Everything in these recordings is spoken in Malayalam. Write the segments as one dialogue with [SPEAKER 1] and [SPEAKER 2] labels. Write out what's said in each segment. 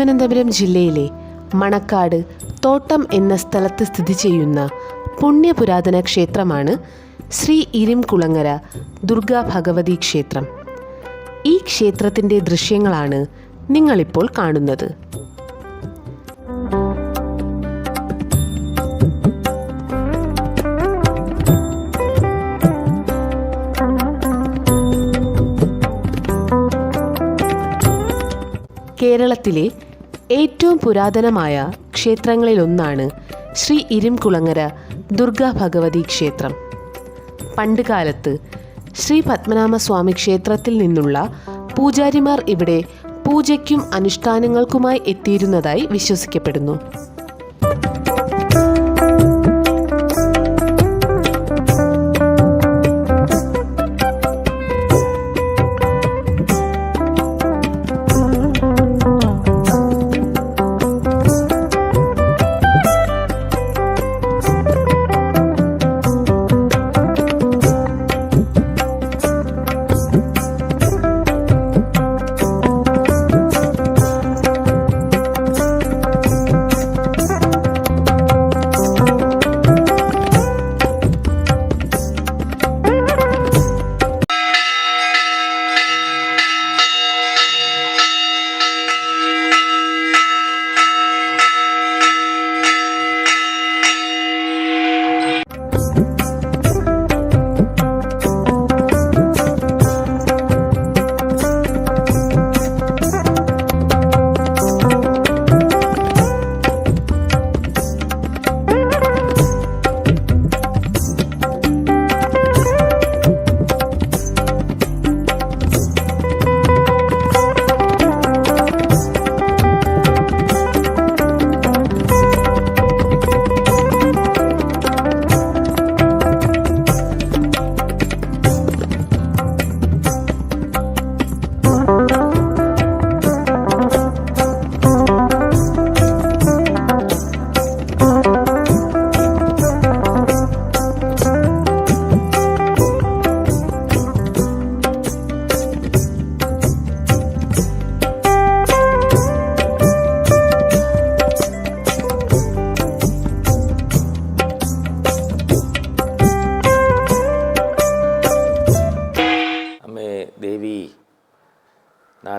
[SPEAKER 1] തിരുവനന്തപുരം ജില്ലയിലെ മണക്കാട് തോട്ടം എന്ന സ്ഥലത്ത് സ്ഥിതി ചെയ്യുന്ന പുണ്യപുരാതന ക്ഷേത്രമാണ് ശ്രീ ഇരിംകുളങ്ങര ദുർഗാ ഭഗവതി ക്ഷേത്രം. ഈ ക്ഷേത്രത്തിന്റെ ദൃശ്യങ്ങളാണ് നിങ്ങളിപ്പോൾ കാണുന്നത്. കേരളത്തിലെ ഏറ്റവും പുരാതനമായ ക്ഷേത്രങ്ങളിലൊന്നാണ് ശ്രീ ഇരിംകുളങ്ങര ദുർഗാ ഭഗവതി ക്ഷേത്രം. പണ്ടുകാലത്ത് ശ്രീ പത്മനാഭസ്വാമി ക്ഷേത്രത്തിൽ നിന്നുള്ള പൂജാരിമാർ ഇവിടെ പൂജയ്ക്കും അനുഷ്ഠാനങ്ങൾക്കുമായി എത്തിയിരുന്നതായി വിശ്വസിക്കപ്പെടുന്നു.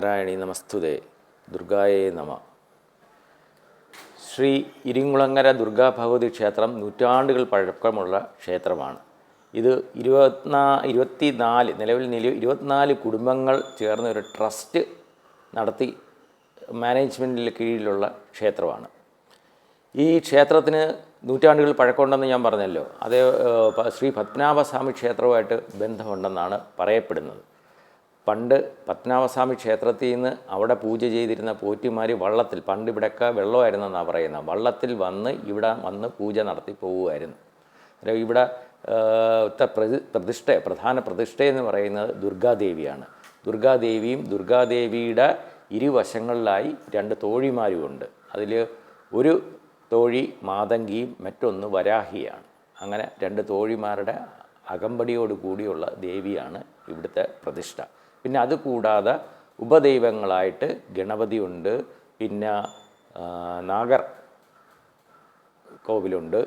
[SPEAKER 2] നാരായണി നമസ്തുതേ. ദുർഗായേ നമ. ശ്രീ ഇരിങ്ങുളങ്ങര ദുർഗാ ഭഗവതി ക്ഷേത്രം നൂറ്റാണ്ടുകൾ പഴക്കമുള്ള ക്ഷേത്രമാണ്. ഇത് ഇരുപത്തിനാ ഇരുപത്തി നാല് നിലവിൽ നില ഇരുപത്തിനാല് കുടുംബങ്ങൾ ചേർന്ന ഒരു ട്രസ്റ്റ് നടത്തി മാനേജ്മെന്റിൽ കീഴിലുള്ള ക്ഷേത്രമാണ്. ഈ ക്ഷേത്രത്തിന് നൂറ്റാണ്ടുകൾ പഴക്കമുണ്ടെന്ന് ഞാൻ പറഞ്ഞല്ലോ. അതേ ശ്രീ പത്മനാഭസ്വാമി ക്ഷേത്രവുമായിട്ട് ബന്ധമുണ്ടെന്നാണ് പറയപ്പെടുന്നത്. പണ്ട് പത്മനാഭസ്വാമി ക്ഷേത്രത്തിൽ നിന്ന് അവിടെ പൂജ ചെയ്തിരുന്ന പോറ്റിമാർ വള്ളത്തിൽ പണ്ട് ഇവിടെയൊക്കെ വെള്ളമായിരുന്നെന്നാണ് പറയുന്നത് വള്ളത്തിൽ വന്ന് ഇവിടെ വന്ന് പൂജ നടത്തി പോവുമായിരുന്നു അല്ല ഇവിടെ പ്രതിഷ്ഠ പ്രധാന പ്രതിഷ്ഠ എന്ന് പറയുന്നത് ദുർഗാദേവിയാണ്. ദുർഗാദേവിയും ദുർഗാദേവിയുടെ ഇരുവശങ്ങളിലായി രണ്ട് തോഴിമാരുമുണ്ട്. അതിൽ ഒരു തോഴി മാതങ്കിയും മറ്റൊന്ന് വരാഹിയാണ്. അങ്ങനെ രണ്ട് തോഴിമാരുടെ അകമ്പടിയോട് കൂടിയുള്ള ദേവിയാണ് ഇവിടുത്തെ പ്രതിഷ്ഠ. പിന്നെ അത് കൂടാതെ ഉപദൈവങ്ങളായിട്ട് ഗണപതിയുണ്ട് പിന്നെ നാഗർ കോവിലുണ്ട്.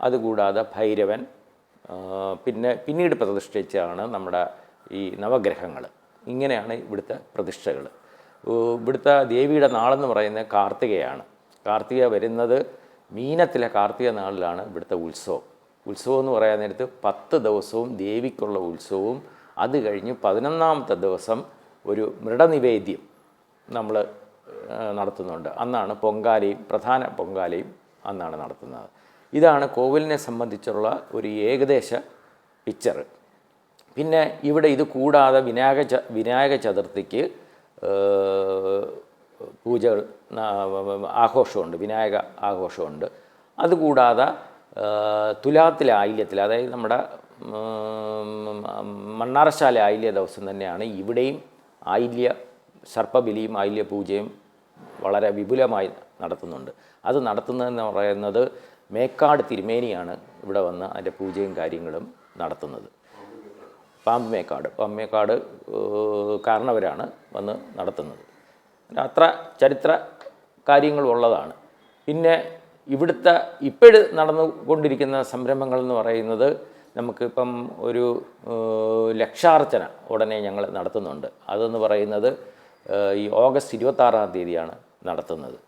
[SPEAKER 2] അതുകൂടാതെ ഭൈരവൻ പിന്നെ പിന്നീട് പ്രതിഷ്ഠിച്ചാണ് നമ്മുടെ ഈ നവഗ്രഹങ്ങൾ ഇങ്ങനെയാണ് ഇവിടുത്തെ പ്രതിഷ്ഠകൾ ഇവിടുത്തെ ദേവിയുടെ നാളെന്ന് പറയുന്നത് കാർത്തികയാണ്. കാർത്തിക വരുന്നത് മീനത്തിലെ കാർത്തിക നാളിലാണ് ഇവിടുത്തെ ഉത്സവം. ഉത്സവം എന്ന് പറയാൻ നേരത്ത് പത്ത് ദിവസവും ദേവിക്കുള്ള ഉത്സവവും അത് കഴിഞ്ഞ് പതിനൊന്നാമത്തെ ദിവസം ഒരു മൃടനിവേദ്യം നമ്മൾ നടത്തുന്നുണ്ട്. അന്നാണ് പൊങ്കാലയും പ്രധാന പൊങ്കാലയും അന്നാണ് നടത്തുന്നത്. ഇതാണ് കോവിലിനെ സംബന്ധിച്ചുള്ള ഒരു ഏകദേശ പിക്ചർ പിന്നെ ഇവിടെ ഇത് കൂടാതെ വിനായക ച വിനായക ചതുർത്ഥിക്ക് പൂജകൾ ആഘോഷമുണ്ട് വിനായക ആഘോഷമുണ്ട്. അതുകൂടാതെ തുലാത്തിലെ ആയില്യത്തിൽ അതായത് നമ്മുടെ മണ്ണാറശാല ആയില്യ ദിവസം തന്നെയാണ് ഇവിടെയും ആയില്യ സർപ്പബലിയും ആയില്യ പൂജയും വളരെ വിപുലമായി നടത്തുന്നുണ്ട്. അത് നടത്തുന്നതെന്ന് പറയുന്നത് മേക്കാട് തിരുമേനിയാണ് ഇവിടെ വന്ന് അതിന്റെ പൂജയും കാര്യങ്ങളും നടത്തുന്നത്. പാമ്പമേക്കാട് പാമ്പ് മേക്കാട് കാരണവരാണ് വന്ന് നടത്തുന്നത്. അത്ര ചരിത്ര കാര്യങ്ങളുള്ളതാണ് പിന്നെ ഇവിടുത്തെ ഇപ്പോഴും നടന്നുകൊണ്ടിരിക്കുന്ന സംരംഭങ്ങൾ എന്ന് പറയുന്നത് നമുക്കിപ്പം ഒരു ലക്ഷാർച്ചന ഉടനെ ഞങ്ങൾ നടത്തുന്നുണ്ട്. അതെന്ന് പറയുന്നത് ഈ ഓഗസ്റ്റ് ഇരുപത്താറാം തീയതിയാണ് നടത്തുന്നത്.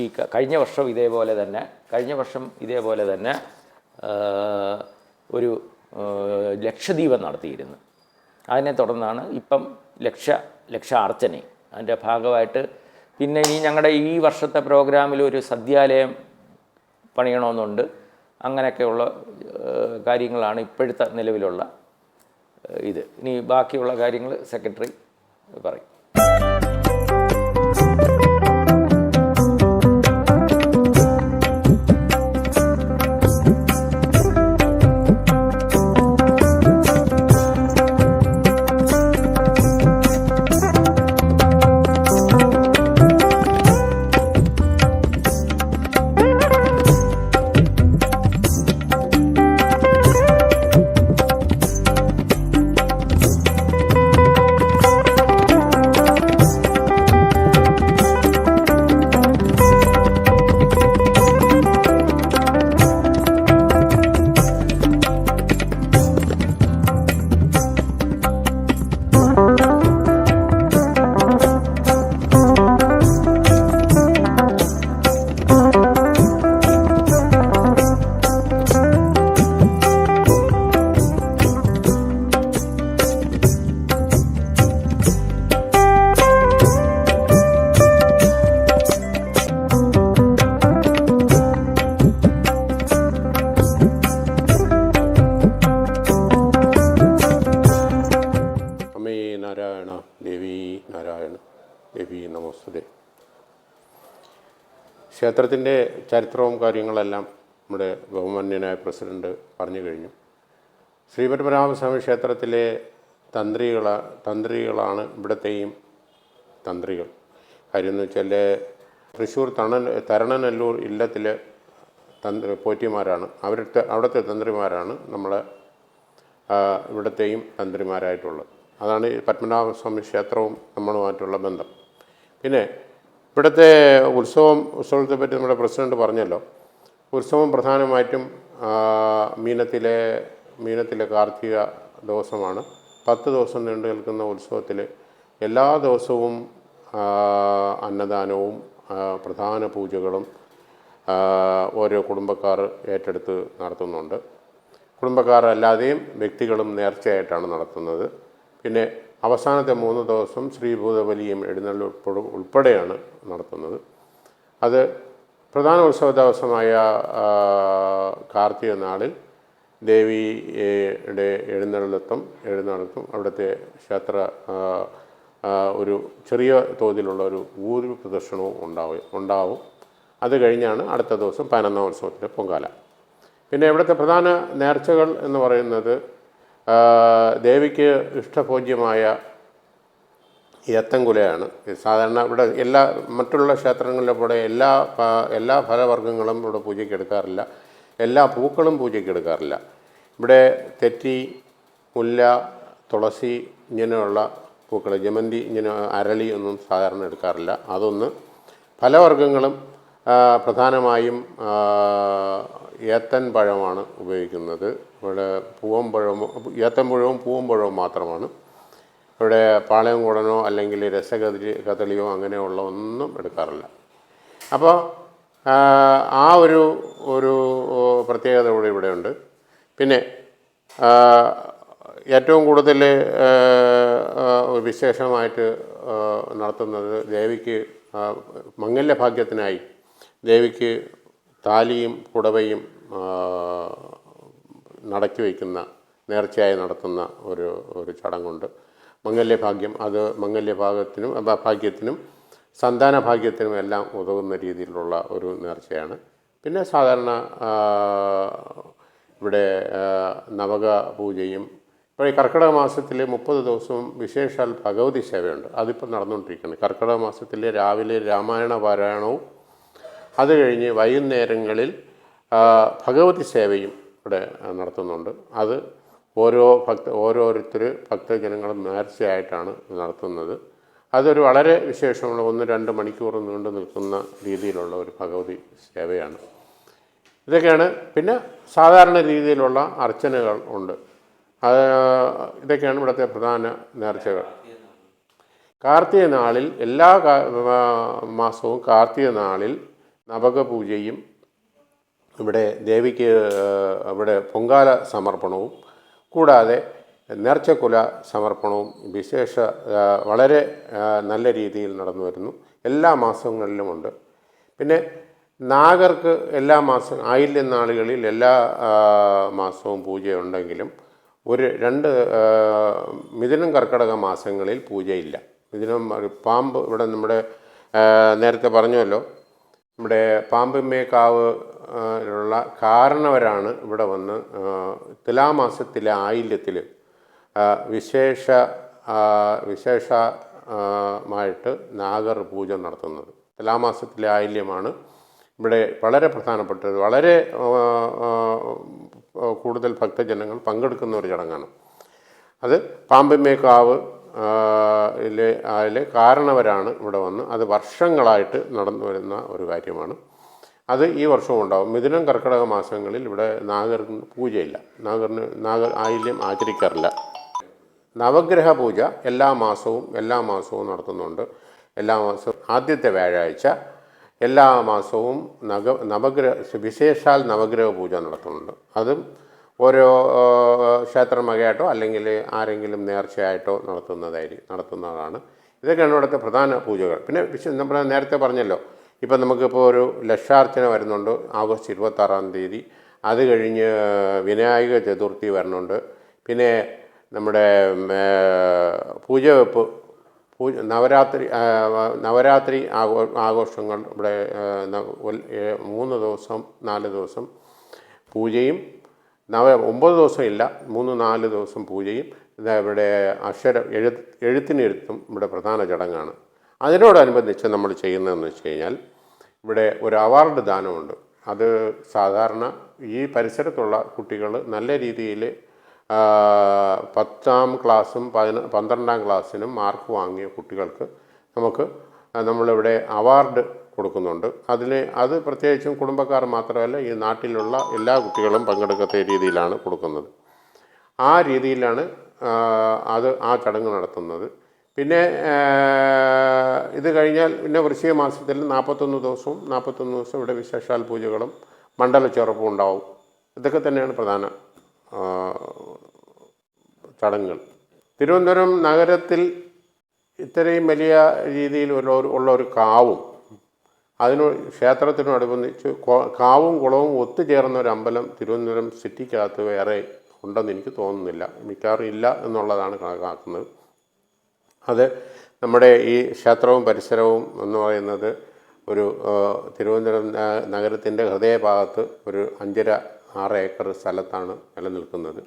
[SPEAKER 2] ഈ കഴിഞ്ഞ വർഷം ഇതേപോലെ തന്നെ കഴിഞ്ഞ വർഷം ഇതേപോലെ തന്നെ ഒരു ലക്ഷദ്വീപം നടത്തിയിരുന്നു. അതിനെ തുടർന്നാണ് ഇപ്പം ലക്ഷ ലക്ഷാർച്ചന അതിന്റെ ഭാഗമായിട്ട് പിന്നെ ഇനി ഞങ്ങളുടെ ഈ വർഷത്തെ പ്രോഗ്രാമിൽ ഒരു സദ്യാലയം പണിയണമെന്നുണ്ട്. അങ്ങനെയൊക്കെയുള്ള കാര്യങ്ങളാണ് ഇപ്പോഴത്തെ നിലവിലുള്ള ഇത്. ഇനി ബാക്കിയുള്ള കാര്യങ്ങൾ സെക്രട്ടറി പറയും.
[SPEAKER 3] ചരിത്രവും കാര്യങ്ങളെല്ലാം നമ്മുടെ ബഹുമാന്യനായ പ്രസിഡന്റ് പറഞ്ഞു കഴിഞ്ഞു. ശ്രീപത്മനാഭസ്വാമി ക്ഷേത്രത്തിലെ തന്ത്രികള തന്ത്രികളാണ് ഇവിടത്തെയും തന്ത്രികൾ. കാര്യം എന്ന് വെച്ചാൽ തൃശ്ശൂർ തണൽ തരണനല്ലൂർ ഇല്ലത്തിലെ തന്ത്രി പോറ്റിമാരാണ്. അവരുടെ അവിടുത്തെ തന്ത്രിമാരാണ് നമ്മളെ ഇവിടത്തെയും തന്ത്രിമാരായിട്ടുള്ളത്. അതാണ് ഈ പത്മനാഭസ്വാമി ക്ഷേത്രവും നമ്മളുമായിട്ടുള്ള ബന്ധം. പിന്നെ ഇവിടുത്തെ ഉത്സവം ഉത്സവത്തെ പറ്റി നമ്മുടെ പ്രസിഡന്റ് പറഞ്ഞല്ലോ. ഉത്സവം പ്രധാനമായിട്ടും മീനത്തിലെ മീനത്തിലെ കാർത്തിക ദിവസമാണ്. പത്ത് ദിവസം നീണ്ടു നിൽക്കുന്ന ഉത്സവത്തിൽ എല്ലാ ദിവസവും അന്നദാനവും പ്രധാന പൂജകളും ഓരോ കുടുംബക്കാർ ഏറ്റെടുത്ത് നടത്തുന്നുണ്ട്. കുടുംബക്കാർ അല്ലാതെയും വ്യക്തികളും നേർച്ചയായിട്ടാണ് നടത്തുന്നത്. പിന്നെ അവസാനത്തെ മൂന്ന് ദിവസം ശ്രീഭൂതബലിയും എഴുന്നള്ളിപ്പോഴും ഉൾപ്പെടെയാണ് നടത്തുന്നത്. അത് പ്രധാന ഉത്സവ ദിവസമായ കാർത്തിക നാളിൽ ദേവിയുടെ എഴുന്നള്ളത്തും എഴുന്നള്ളത്തും അവിടുത്തെ ക്ഷേത്ര ഒരു ചെറിയ തോതിലുള്ള ഒരു ഊരു പ്രദർശനവും ഉണ്ടാവും ഉണ്ടാവും. അത് കഴിഞ്ഞാണ് അടുത്ത ദിവസം പതിനൊന്നാം ഉത്സവത്തിന്റെ പൊങ്കാല. പിന്നെ ഇവിടുത്തെ പ്രധാന നേർച്ചകൾ എന്ന് പറയുന്നത് ദേവിക്ക് ഇഷ്ടഭോജ്യമായ ഏത്തൻകുലയാണ് സാധാരണ ഇവിടെ എല്ലാ മറ്റുള്ള ക്ഷേത്രങ്ങളിലെ പോലെ എല്ലാ എല്ലാ ഫലവർഗങ്ങളും ഇവിടെ പൂജയ്ക്ക് എടുക്കാറില്ല. എല്ലാ പൂക്കളും പൂജയ്ക്ക് എടുക്കാറില്ല. ഇവിടെ തെറ്റി മുല്ല തുളസി ഇങ്ങനെയുള്ള പൂക്കൾ ജമന്തി ഇങ്ങനെ അരളി ഒന്നും സാധാരണ എടുക്കാറില്ല. അതൊന്ന് ഫലവർഗങ്ങളും പ്രധാനമായും ഏത്തൻ പഴമാണ് ഉപയോഗിക്കുന്നത്. ഇവിടെ പൂവമ്പഴമോ ഏത്തമ്പഴവും പൂവമ്പഴവും മാത്രമാണ്. ഇവിടെ പാളയം കുടനോ അല്ലെങ്കിൽ രസകതിരി കദളിയോ അങ്ങനെയുള്ള ഒന്നും എടുക്കാറില്ല. അപ്പോൾ ആ, ഒരു ഒരു പ്രത്യേകത കൂടെ ഇവിടെയുണ്ട്. പിന്നെ ഏറ്റവും കൂടുതൽ വിശേഷമായിട്ട് നടത്തുന്നത് ദേവിക്ക് മംഗല്യഭാഗ്യത്തിനായി ദേവിക്ക് താലിയും പുടവയും നടക്കി വയ്ക്കുന്ന നേർച്ചയായി നടത്തുന്ന ഒരു ഒരു ചടങ്ങുണ്ട്. മംഗല്യഭാഗ്യം അത് മംഗല്യഭാഗത്തിനും ഭാഗ്യത്തിനും സന്താന ഭാഗ്യത്തിനും എല്ലാം ഉതകുന്ന രീതിയിലുള്ള ഒരു നേർച്ചയാണ്. പിന്നെ സാധാരണ ഇവിടെ നവക പൂജയും ഇപ്പോൾ ഈ കർക്കിടക മാസത്തിൽ മുപ്പത് ദിവസവും വിശേഷാൽ ഭഗവതി സേവയുണ്ട്. അതിപ്പോൾ നടന്നുകൊണ്ടിരിക്കുകയാണ് കർക്കിടക മാസത്തിൽ രാവിലെ രാമായണ പാരായണവും അത് കഴിഞ്ഞ് വൈകുന്നേരങ്ങളിൽ ഭഗവതി സേവയും ഇവിടെ നടത്തുന്നുണ്ട്. അത് ഓരോ ഭക്ത ഓരോരുത്തർ ഭക്തജനങ്ങളും നേർച്ചയായിട്ടാണ് നടത്തുന്നത്. അതൊരു വളരെ വിശേഷമുള്ള ഒന്ന് രണ്ട് മണിക്കൂർ നീണ്ടു നിൽക്കുന്ന രീതിയിലുള്ള ഒരു ഭഗവതി സേവയാണ്. ഇതൊക്കെയാണ് പിന്നെ സാധാരണ രീതിയിലുള്ള അർച്ചനകൾ ഉണ്ട്. അത് ഇതൊക്കെയാണ് ഇവിടുത്തെ പ്രധാന നേർച്ചകൾ. കാർത്തിക നാളിൽ എല്ലാ മാസവും കാർത്തിക നാളിൽ നവക പൂജയും ഇവിടെ ദേവിക്ക് അവിടെ പൊങ്കാല സമർപ്പണവും കൂടാതെ നേർച്ചക്കുല സമർപ്പണവും വിശേഷ വളരെ നല്ല രീതിയിൽ നടന്നു വരുന്നു. എല്ലാ മാസങ്ങളിലുമുണ്ട് പിന്നെ നാഗർക്ക് എല്ലാ മാസം ആയില്യം നാളുകളിൽ എല്ലാ മാസവും പൂജയുണ്ടെങ്കിലും ഒരു രണ്ട് മിഥുനം കർക്കടക മാസങ്ങളിൽ പൂജയില്ല. മിഥുനം പാമ്പ് ഇവിടെ നമ്മുടെ നേരത്തെ പറഞ്ഞല്ലോ നമ്മുടെ പാമ്പിമ്മേക്കാവ് ഉള്ള കാരണവരാണ് ഇവിടെ വന്ന് തുലാമാസത്തിലെ ആയില്യത്തിൽ വിശേഷ ആ, വിശേഷ ആ, മായിട്ട് നാഗർ പൂജ നടത്തുന്നത്. തുലാമാസത്തിലെ ആയില്യമാണ് ഇവിടെ വളരെ പ്രധാനപ്പെട്ടത്. വളരെ കൂടുതൽ ഭക്തജനങ്ങൾ പങ്കെടുക്കുന്ന ഒരു ചടങ്ങാണ്. അത് പാമ്പിമ്മേക്കാവ് അതിലെ കാരണവരാണ് ഇവിടെ വന്ന്. അത് വർഷങ്ങളായിട്ട് നടന്നു വരുന്ന ഒരു കാര്യമാണ്. അത് ഈ വർഷവും ഉണ്ടാകും മിഥുനം കർക്കിടക മാസങ്ങളിൽ ഇവിടെ നാഗറിന് പൂജയില്ല. നാഗറിന് നാഗർ ആയില്യം ആചരിക്കാറില്ല. നവഗ്രഹ പൂജ എല്ലാ മാസവും എല്ലാ മാസവും നടത്തുന്നുണ്ട്. എല്ലാ മാസവും ആദ്യത്തെ വ്യാഴാഴ്ച എല്ലാ മാസവും നഗ നവഗ്രഹ വിശേഷാൽ നവഗ്രഹ പൂജ നടത്തുന്നുണ്ട്. അതും ഓരോ ക്ഷേത്രമകയായിട്ടോ അല്ലെങ്കിൽ ആരെങ്കിലും നേർച്ചയായിട്ടോ നടത്തുന്നതായിരിക്കും നടത്തുന്നതാണ്. ഇതൊക്കെയാണ് ഇവിടുത്തെ പ്രധാന പൂജകൾ. പിന്നെ വിശ്വ നമ്മൾ നേരത്തെ പറഞ്ഞല്ലോ. ഇപ്പം നമുക്കിപ്പോൾ ഒരു ലക്ഷാർച്ചന വരുന്നുണ്ട് ആഗസ്റ്റ് ഇരുപത്താറാം തീയതി. അത് കഴിഞ്ഞ് വിനായക ചതുർത്ഥി വരുന്നുണ്ട് പിന്നെ നമ്മുടെ പൂജവെപ്പ് പൂജ നവരാത്രി നവരാത്രി ആഘോ ആഘോഷങ്ങൾ ഇവിടെ മൂന്ന് ദിവസം നാല് ദിവസം പൂജയും നവ ഒമ്പത് ദിവസം ഇല്ല മൂന്ന് നാല് ദിവസം പൂജയും ഇവിടെ അക്ഷരം എഴു എഴുത്തിനെഴുത്തും ഇവിടെ പ്രധാന ചടങ്ങാണ്. അതിനോടനുബന്ധിച്ച് നമ്മൾ ചെയ്യുന്നതെന്ന് വെച്ച് കഴിഞ്ഞാൽ ഇവിടെ ഒരു അവാർഡ് ദാനമുണ്ട്. അത് സാധാരണ ഈ പരിസരത്തുള്ള കുട്ടികൾ നല്ല രീതിയിൽ പത്താം ക്ലാസ്സും പതിന പന്ത്രണ്ടാം ക്ലാസ്സിനും മാർക്ക് വാങ്ങിയ കുട്ടികൾക്ക് നമുക്ക് നമ്മളിവിടെ അവാർഡ് കൊടുക്കുന്നുണ്ട്. അതിൽ അത് പ്രത്യേകിച്ചും കുടുംബക്കാർ മാത്രമല്ല ഈ നാട്ടിലുള്ള എല്ലാ കുട്ടികളും പങ്കെടുക്കത്ത രീതിയിലാണ് കൊടുക്കുന്നത്. ആ രീതിയിലാണ് അത് ആ ചടങ്ങ് നടത്തുന്നത്. പിന്നെ ഇത് കഴിഞ്ഞാൽ പിന്നെ വൃശ്ചിക മാസത്തിൽ നാൽപ്പത്തൊന്ന് ദിവസവും നാൽപ്പത്തൊന്ന് ദിവസവും ഇവിടെ വിശേഷാൽ പൂജകളും മണ്ഡല ചെറുപ്പും ഉണ്ടാവും. ഇതൊക്കെ തന്നെയാണ് പ്രധാന ചടങ്ങുകൾ. തിരുവനന്തപുരം നഗരത്തിൽ ഇത്രയും വലിയ രീതിയിൽ ഉള്ള ഒരു കാവും അതിന് ക്ഷേത്രത്തിനോടനുബന്ധിച്ച് കാവും കുളവും ഒത്തുചേർന്ന ഒരു അമ്പലം തിരുവനന്തപുരം സിറ്റിക്കകത്ത് വേറെ ഉണ്ടെന്ന് എനിക്ക് തോന്നുന്നില്ല. മിക്കവാറും ഇല്ല എന്നുള്ളതാണ് കണക്കാക്കുന്നത്. അത് നമ്മുടെ ഈ ക്ഷേത്രവും പരിസരവും എന്ന് പറയുന്നത് ഒരു തിരുവനന്തപുരം നഗരത്തിന്റെ ഹൃദയഭാഗത്ത് ഒരു അഞ്ചര ആറ് ഏക്കർ സ്ഥലത്താണ് നിലനിൽക്കുന്നത്.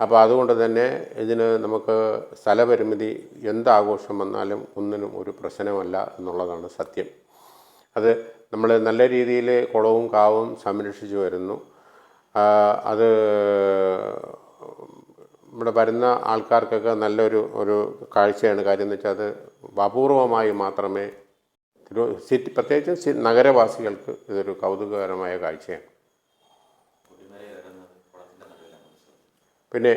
[SPEAKER 3] അപ്പോൾ അതുകൊണ്ട് തന്നെ ഇതിന് നമുക്ക് സ്ഥലപരിമിതി എന്താഘോഷം വന്നാലും ഒന്നിനും ഒരു പ്രശ്നമല്ല എന്നുള്ളതാണ് സത്യം. അത് നമ്മൾ നല്ല രീതിയിൽ കുളവും കാവും സംരക്ഷിച്ചു വരുന്നു. അത് ഇവിടെ വരുന്ന ആൾക്കാർക്കൊക്കെ നല്ലൊരു ഒരു കാഴ്ചയാണ്. കാര്യം എന്ന് വെച്ചാൽ അത് അപൂർവമായി മാത്രമേ തിരു സിറ്റി പ്രത്യേകിച്ച് നഗരവാസികൾക്ക് ഇതൊരു കൗതുകകരമായ കാഴ്ചയാണ്. പിന്നെ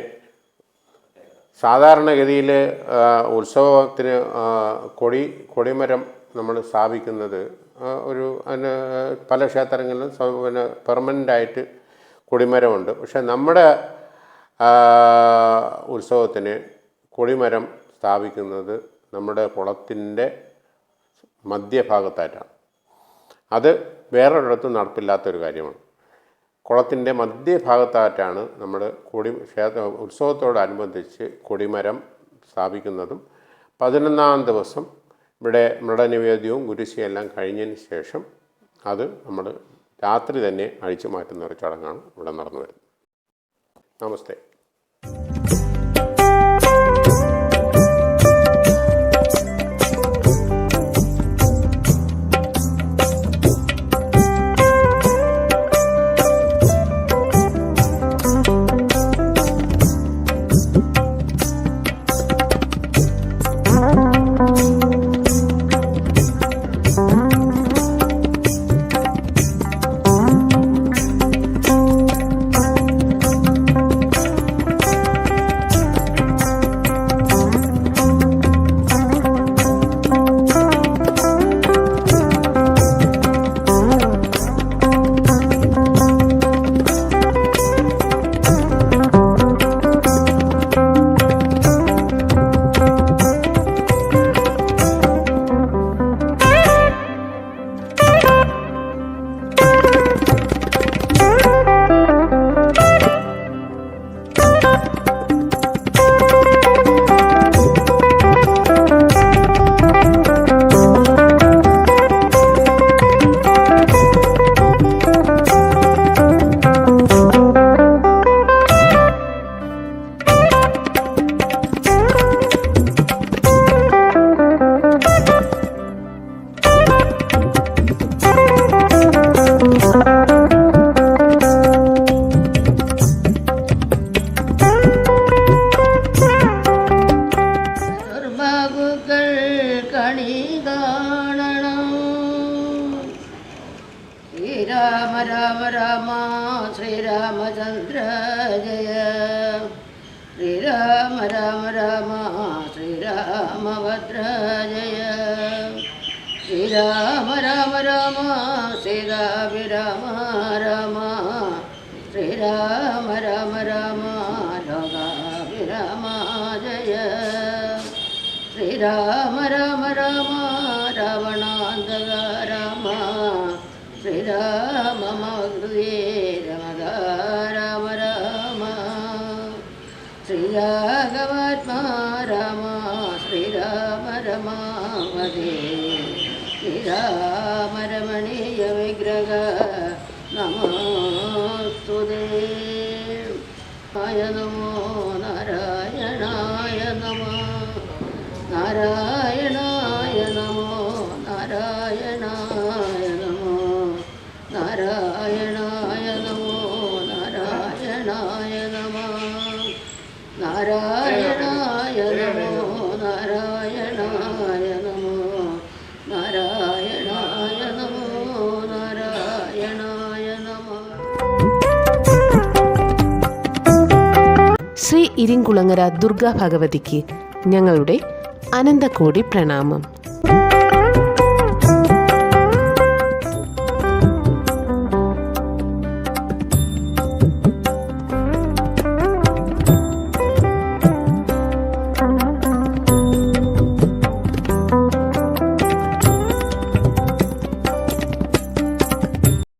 [SPEAKER 3] സാധാരണഗതിയിൽ ഉത്സവത്തിന് കൊടി കൊടിമരം നമ്മൾ സ്ഥാപിക്കുന്നത് ഒരു അതിന് പല ക്ഷേത്രങ്ങളിലും പിന്നെ പെർമനന്റായിട്ട് കൊടിമരമുണ്ട്. പക്ഷേ നമ്മുടെ ഉത്സവത്തിന് കൊടിമരം സ്ഥാപിക്കുന്നത് നമ്മുടെ കുളത്തിന്റെ മധ്യഭാഗത്തായിട്ടാണ്. അത് വേറൊരിടത്തും നടപ്പില്ലാത്തൊരു കാര്യമാണ്. കുളത്തിന്റെ മധ്യഭാഗത്തായിട്ടാണ് നമ്മൾ കൊടി ക്ഷേത്ര ഉത്സവത്തോടനുബന്ധിച്ച് കൊടിമരം സ്ഥാപിക്കുന്നതും. പതിനൊന്നാം ദിവസം ഇവിടെ മൃഡനിവേദ്യവും ഗുരുശിയെല്ലാം കഴിഞ്ഞതിന് ശേഷം അത് നമ്മൾ രാത്രി തന്നെ അഴിച്ചു മാറ്റുന്ന ഒരു ചടങ്ങാണ് ഇവിടെ നടന്നു വരുന്നത്. നമസ്തേ.
[SPEAKER 4] ശ്രീരാമചന്ദ്ര ജയ ശ്രീരാമ രാമ രാമ ശ്രീരാമഭദ്ര ജയ ശ്രീരാമ രാമ രാമ സീതാഭിരാമ രാമ ശ്രീരാമ രാമ രാമ ലോകാഭിരാമ ജയ ശ്രീരാമ രാമ രാമ രാവണാന്തക രാമ ശ്രീരാമ മകൃതേ രമക ശ്രീരാഘവാത്മാ രാമ ശ്രീരാമ രമാവതേ ശ്രീരാമ രമണീയ വിഗ്രഹ നമോസ്തുതേ
[SPEAKER 1] ഇരിങ്കുളങ്ങര ദുർഗാ ഭഗവതിക്ക് ഞങ്ങളുടെ അനന്തകോടി പ്രണാമം.